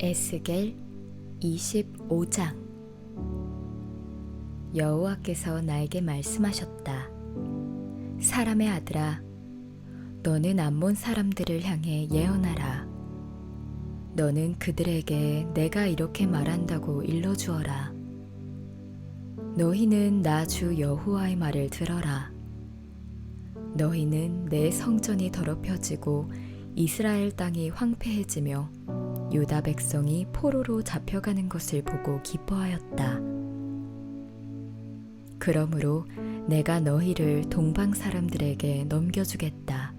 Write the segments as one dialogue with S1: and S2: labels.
S1: 에스겔 25장 여호와께서 나에게 말씀하셨다. 사람의 아들아, 너는 암몬 사람들을 향해 예언하라. 너는 그들에게 내가 이렇게 말한다고 일러주어라. 너희는 나 주 여호와의 말을 들어라. 너희는 내 성전이 더럽혀지고 이스라엘 땅이 황폐해지며 유다 백성이 포로로 잡혀가는 것을 보고 기뻐하였다. 그러므로 내가 너희를 동방 사람들에게 넘겨주겠다.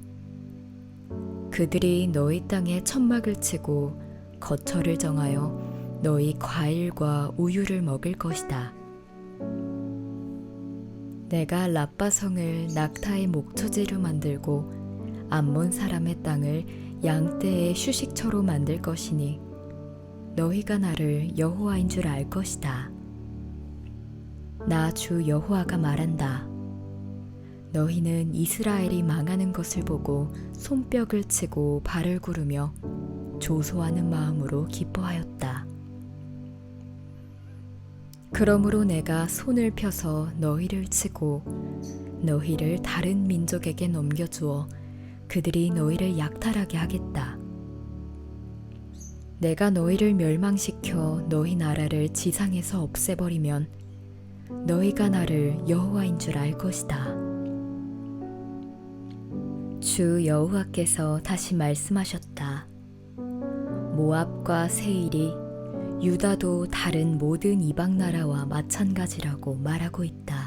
S1: 그들이 너희 땅에 천막을 치고 거처를 정하여 너희 과일과 우유를 먹을 것이다. 내가 라빠성을 낙타의 목초지로 만들고 암몬 사람의 땅을 양떼의 휴식처로 만들 것이니 너희가 나를 여호와인 줄 알 것이다. 나 주 여호와가 말한다. 너희는 이스라엘이 망하는 것을 보고 손뼉을 치고 발을 구르며 조소하는 마음으로 기뻐하였다. 그러므로 내가 손을 펴서 너희를 치고 너희를 다른 민족에게 넘겨주어 그들이 너희를 약탈하게 하겠다. 내가 너희를 멸망시켜 너희 나라를 지상에서 없애버리면 너희가 나를 여호와인 줄 알 것이다. 주 여호와께서 다시 말씀하셨다. 모압과 세일이 유다도 다른 모든 이방 나라와 마찬가지라고 말하고 있다.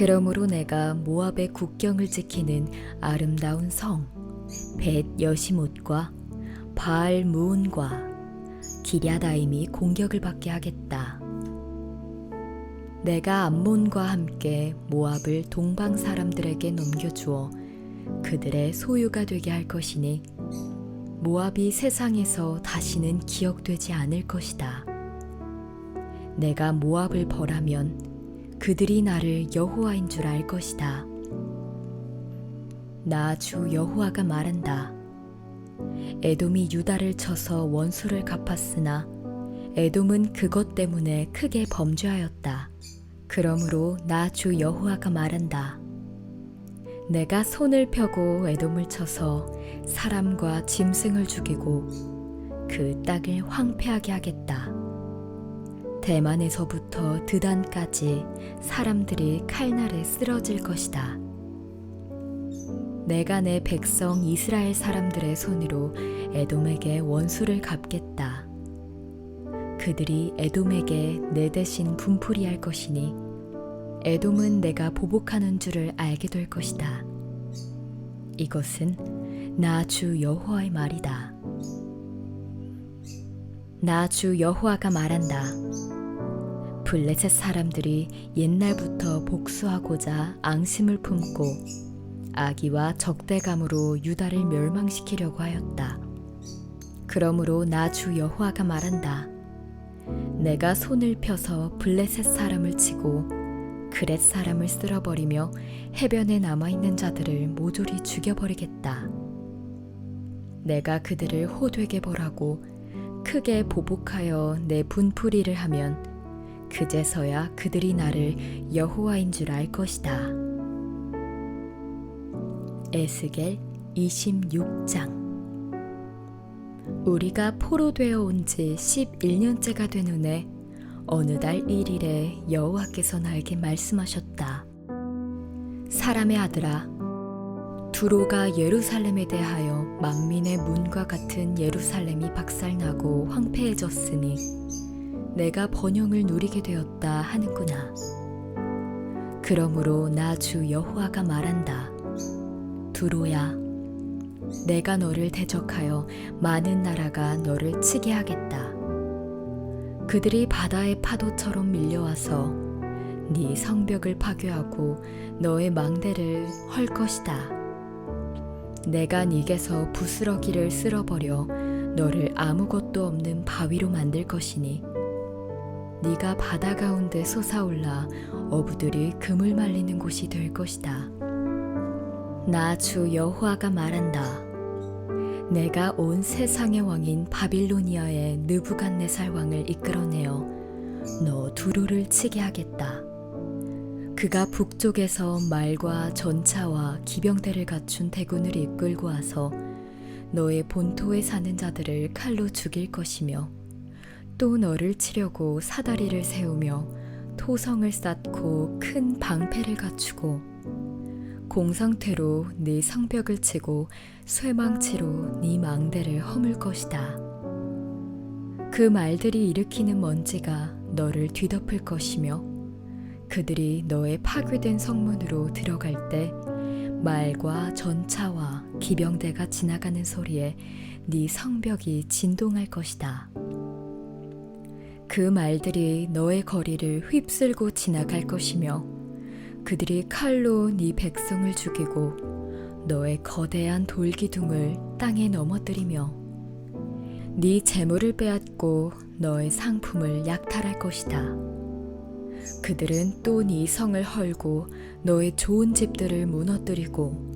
S1: 그러므로 내가 모압의 국경을 지키는 아름다운 성, 벳 여시못과 바알 무온과 기랴다임이 공격을 받게 하겠다. 내가 암몬과 함께 모압을 동방 사람들에게 넘겨주어 그들의 소유가 되게 할 것이니 모압이 세상에서 다시는 기억되지 않을 것이다. 내가 모압을 벌하면 그들이 나를 여호와인 줄 알 것이다. 나 주 여호와가 말한다. 에돔이 유다를 쳐서 원수를 갚았으나 에돔은 그것 때문에 크게 범죄하였다. 그러므로 나 주 여호와가 말한다. 내가 손을 펴고 에돔을 쳐서 사람과 짐승을 죽이고 그 땅을 황폐하게 하겠다. 대만에서부터 드단까지 사람들이 칼날에 쓰러질 것이다. 내가 내 백성 이스라엘 사람들의 손으로 에돔에게 원수를 갚겠다. 그들이 에돔에게 내 대신 분풀이 할 것이니 에돔은 내가 보복하는 줄을 알게 될 것이다. 이것은 나 주 여호와의 말이다. 나 주 여호와가 말한다. 블레셋 사람들이 옛날부터 복수하고자 앙심을 품고 악의와 적대감으로 유다를 멸망시키려고 하였다. 그러므로 나 주 여호와가 말한다. 내가 손을 펴서 블레셋 사람을 치고 그렛 사람을 쓸어버리며 해변에 남아있는 자들을 모조리 죽여버리겠다. 내가 그들을 호되게 벌하고 크게 보복하여 내 분풀이를 하면 그제서야 그들이 나를 여호와인 줄 알 것이다. 에스겔 26장 우리가 포로 되어 온 지 11년째가 된 후에 어느 달 1일에 여호와께서 나에게 말씀하셨다. 사람의 아들아 두로가 예루살렘에 대하여 만민의 문과 같은 예루살렘이 박살나고 황폐해졌으니 내가 번영을 누리게 되었다 하는구나. 그러므로 나 주 여호와가 말한다. 두로야, 내가 너를 대적하여 많은 나라가 너를 치게 하겠다. 그들이 바다의 파도처럼 밀려와서 네 성벽을 파괴하고 너의 망대를 헐 것이다. 내가 네게서 부스러기를 쓸어버려 너를 아무것도 없는 바위로 만들 것이니 네가 바다 가운데 솟아올라 어부들이 금을 말리는 곳이 될 것이다. 나 주 여호와가 말한다. 내가 온 세상의 왕인 바빌로니아의 느부갓네살 왕을 이끌어내어 너 두루를 치게 하겠다. 그가 북쪽에서 말과 전차와 기병대를 갖춘 대군을 이끌고 와서 너의 본토에 사는 자들을 칼로 죽일 것이며 또 너를 치려고 사다리를 세우며 토성을 쌓고 큰 방패를 갖추고 공상태로 네 성벽을 치고 쇠망치로 네 망대를 허물 것이다. 그 말들이 일으키는 먼지가 너를 뒤덮을 것이며 그들이 너의 파괴된 성문으로 들어갈 때 말과 전차와 기병대가 지나가는 소리에 네 성벽이 진동할 것이다. 그 말들이 너의 거리를 휩쓸고 지나갈 것이며 그들이 칼로 네 백성을 죽이고 너의 거대한 돌기둥을 땅에 넘어뜨리며 네 재물을 빼앗고 너의 상품을 약탈할 것이다. 그들은 또 네 성을 헐고 너의 좋은 집들을 무너뜨리고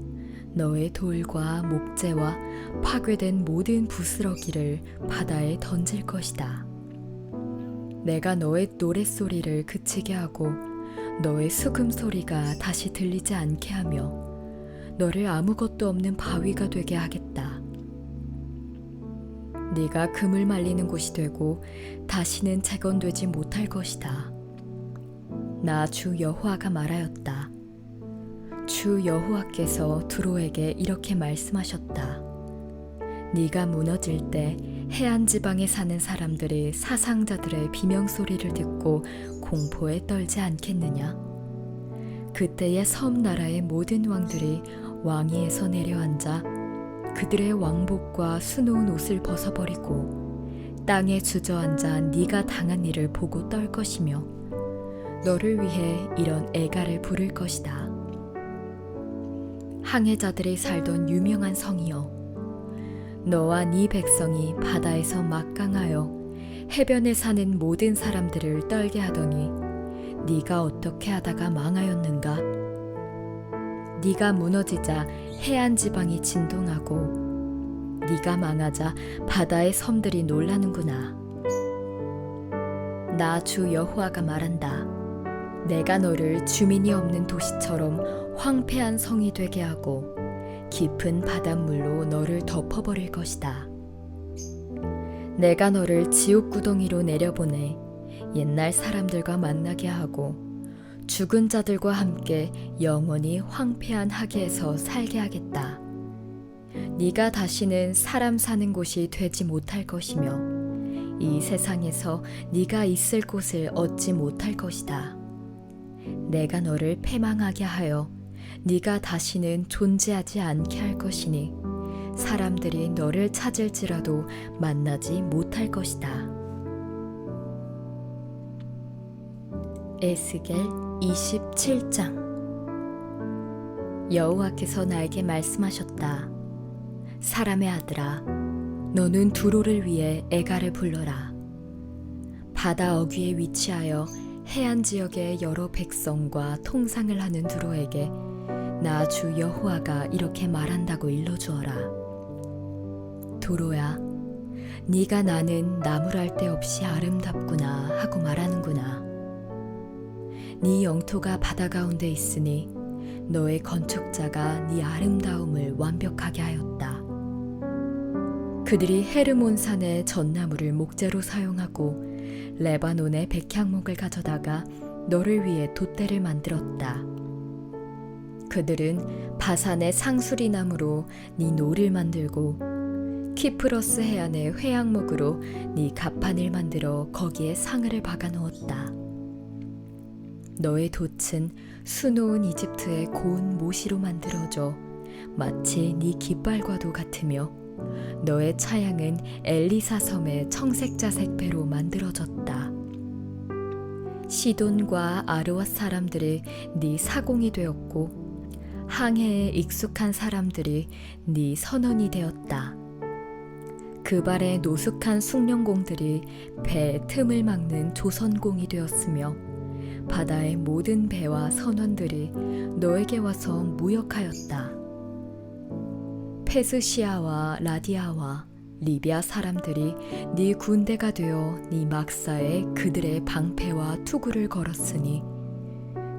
S1: 너의 돌과 목재와 파괴된 모든 부스러기를 바다에 던질 것이다. 내가 너의 노랫소리를 그치게 하고 너의 수금 소리가 다시 들리지 않게 하며 너를 아무것도 없는 바위가 되게 하겠다. 네가 금을 말리는 곳이 되고 다시는 재건되지 못할 것이다. 나 주 여호와가 말하였다. 주 여호와께서 두로에게 이렇게 말씀하셨다. 네가 무너질 때 해안 지방에 사는 사람들이 사상자들의 비명 소리를 듣고 공포에 떨지 않겠느냐? 그때의 섬 나라의 모든 왕들이 왕위에서 내려앉아 그들의 왕복과 수놓은 옷을 벗어버리고 땅에 주저앉아 네가 당한 일을 보고 떨 것이며 너를 위해 이런 애가를 부를 것이다. 항해자들이 살던 유명한 성이여 너와 네 백성이 바다에서 막강하여 해변에 사는 모든 사람들을 떨게 하더니 네가 어떻게 하다가 망하였는가? 네가 무너지자 해안 지방이 진동하고 네가 망하자 바다의 섬들이 놀라는구나. 나 주 여호와가 말한다 내가 너를 주민이 없는 도시처럼 황폐한 성이 되게 하고 깊은 바닷물로 너를 덮어버릴 것이다. 내가 너를 지옥 구덩이로 내려보내 옛날 사람들과 만나게 하고 죽은 자들과 함께 영원히 황폐한 하계에서 살게 하겠다. 네가 다시는 사람 사는 곳이 되지 못할 것이며 이 세상에서 네가 있을 곳을 얻지 못할 것이다. 내가 너를 패망하게 하여 네가 다시는 존재하지 않게 할 것이니 사람들이 너를 찾을지라도 만나지 못할 것이다. 에스겔 27장 여호와께서 나에게 말씀하셨다. 사람의 아들아, 너는 두로를 위해 애가를 불러라. 바다 어귀에 위치하여 해안 지역의 여러 백성과 통상을 하는 두로에게 나 주 여호와가 이렇게 말한다고 일러주어라. 두로야, 네가 나는 나무랄 데 없이 아름답구나 하고 말하는구나. 네 영토가 바다 가운데 있으니 너의 건축자가 네 아름다움을 완벽하게 하였다. 그들이 헤르몬 산의 전나무를 목재로 사용하고 레바논의 백향목을 가져다가 너를 위해 돛대를 만들었다. 그들은 바산의 상수리 나무로 네 노를 만들고 키프러스 해안의 회양목으로 네 갑판을 만들어 거기에 상을 박아 놓았다. 너의 돛은 수놓은 이집트의 고운 모시로 만들어져 마치 네 깃발과도 같으며 너의 차양은 엘리사 섬의 청색자색 배로 만들어졌다. 시돈과 아르와 사람들이 네 사공이 되었고 항해에 익숙한 사람들이 네 선원이 되었다. 그 발에 노숙한 숭령공들이 배 틈을 막는 조선공이 되었으며 바다의 모든 배와 선원들이 너에게 와서 무역하였다. 페스시아와 라디아와 리비아 사람들이 네 군대가 되어 네 막사에 그들의 방패와 투구를 걸었으니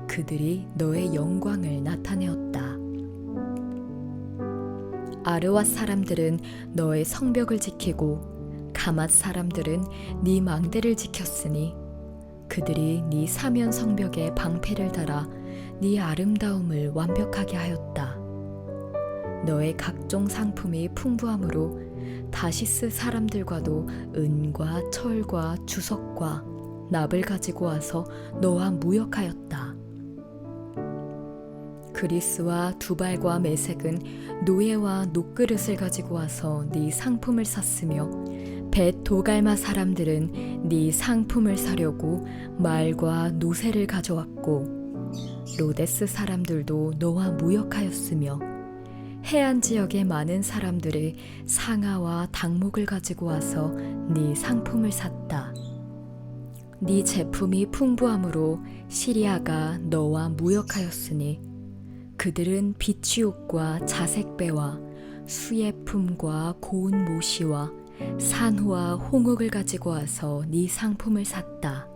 S1: 그들이 너의 영광을 나타내었다. 아르와 사람들은 너의 성벽을 지키고 가맛 사람들은 네 망대를 지켰으니 그들이 네 사면 성벽에 방패를 달아 네 아름다움을 완벽하게 하였다. 너의 각종 상품이 풍부함으로 다시스 사람들과도 은과 철과 주석과 납을 가지고 와서 너와 무역하였다. 그리스와 두발과 메색은 노예와 녹그릇을 가지고 와서 네 상품을 샀으며 벳 도갈마 사람들은 네 상품을 사려고 말과 노새를 가져왔고 로데스 사람들도 너와 무역하였으며 해안 지역의 많은 사람들이 상아와 닭목을 가지고 와서 네 상품을 샀다. 네 제품이 풍부함으로 시리아가 너와 무역하였으니 그들은 비치옥과 자색배와 수예품과 고운 모시와 산호와 홍옥을 가지고 와서 네 상품을 샀다.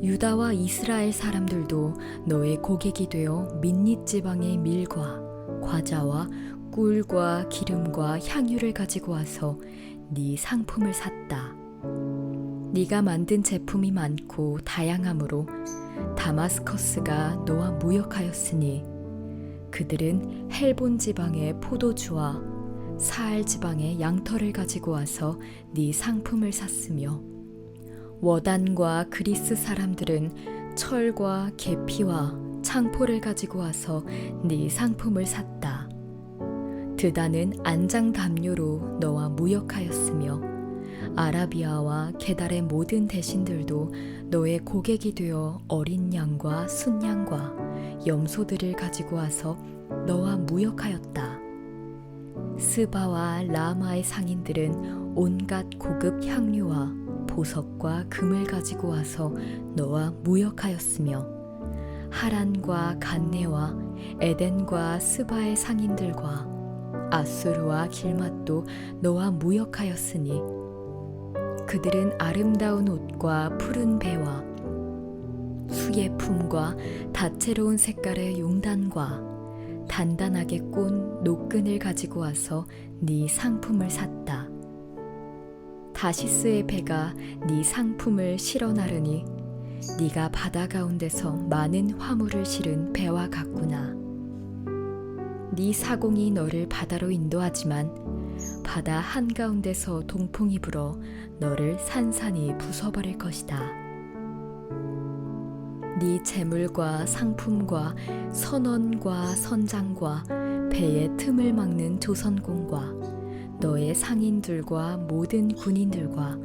S1: 유다와 이스라엘 사람들도 너의 고객이 되어 민닛 지방의 밀과 과자와 꿀과 기름과 향유를 가지고 와서 네 상품을 샀다. 네가 만든 제품이 많고 다양하므로 다마스커스가 너와 무역하였으니 그들은 헬본 지방의 포도주와 사알 지방의 양털을 가지고 와서 네 상품을 샀으며 워단과 그리스 사람들은 철과 계피와 창포를 가지고 와서 네 상품을 샀다. 드다는 안장 담요로 너와 무역하였으며 아라비아와 게달의 모든 대신들도 너의 고객이 되어 어린 양과 순양과 염소들을 가지고 와서 너와 무역하였다. 스바와 라마의 상인들은 온갖 고급 향료와 보석과 금을 가지고 와서 너와 무역하였으며 하란과 간네와 에덴과 스바의 상인들과 아수르와 길맛도 너와 무역하였으니 그들은 아름다운 옷과 푸른 배와 수예품과 다채로운 색깔의 용단과 단단하게 꼰 노끈을 가지고 와서 네 상품을 샀다. 다시스의 배가 네 상품을 실어 나르니 네가 바다 가운데서 많은 화물을 실은 배와 같구나. 네 사공이 너를 바다로 인도하지만 바다 한가운데서 동풍이 불어 너를 산산이 부숴버릴 것이다. 네 재물과 상품과 선원과 선장과 배의 틈을 막는 조선공과 너의 상인들과 모든 군인들과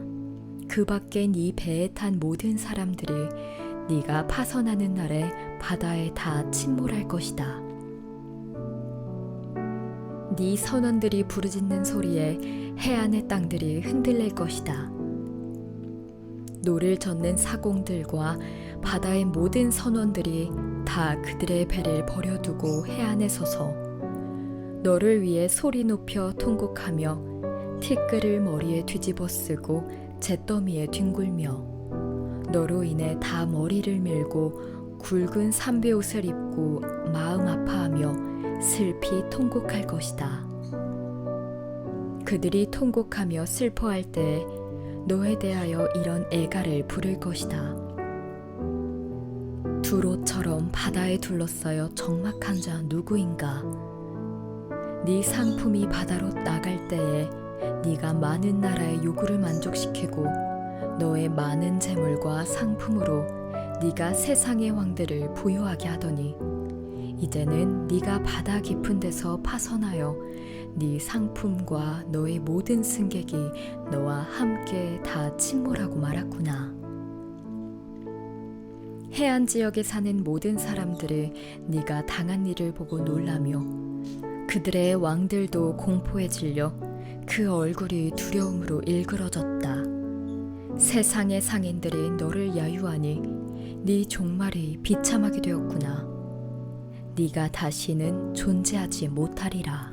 S1: 그 밖에 네 배에 탄 모든 사람들이 네가 파선하는 날에 바다에 다 침몰할 것이다. 네 선원들이 부르짖는 소리에 해안의 땅들이 흔들릴 것이다. 노를 젓는 사공들과 바다의 모든 선원들이 다 그들의 배를 버려두고 해안에 서서 너를 위해 소리 높여 통곡하며 티끌을 머리에 뒤집어 쓰고 잿더미에 뒹굴며 너로 인해 다 머리를 밀고 굵은 삼배옷을 입고 마음 아파하며 슬피 통곡할 것이다. 그들이 통곡하며 슬퍼할 때 너에 대하여 이런 애가를 부를 것이다. 두로처럼 바다에 둘러싸여 적막한 자 누구인가? 네 상품이 바다로 나갈 때에 네가 많은 나라의 요구를 만족시키고 너의 많은 재물과 상품으로 네가 세상의 왕들을 부유하게 하더니 이제는 네가 바다 깊은 데서 파선하여 네 상품과 너의 모든 승객이 너와 함께 다 침몰하고 말았구나. 해안 지역에 사는 모든 사람들을 네가 당한 일을 보고 놀라며 그들의 왕들도 공포에 질려 그 얼굴이 두려움으로 일그러졌다. 세상의 상인들이 너를 야유하니 네 종말이 비참하게 되었구나. 네가 다시는 존재하지 못하리라.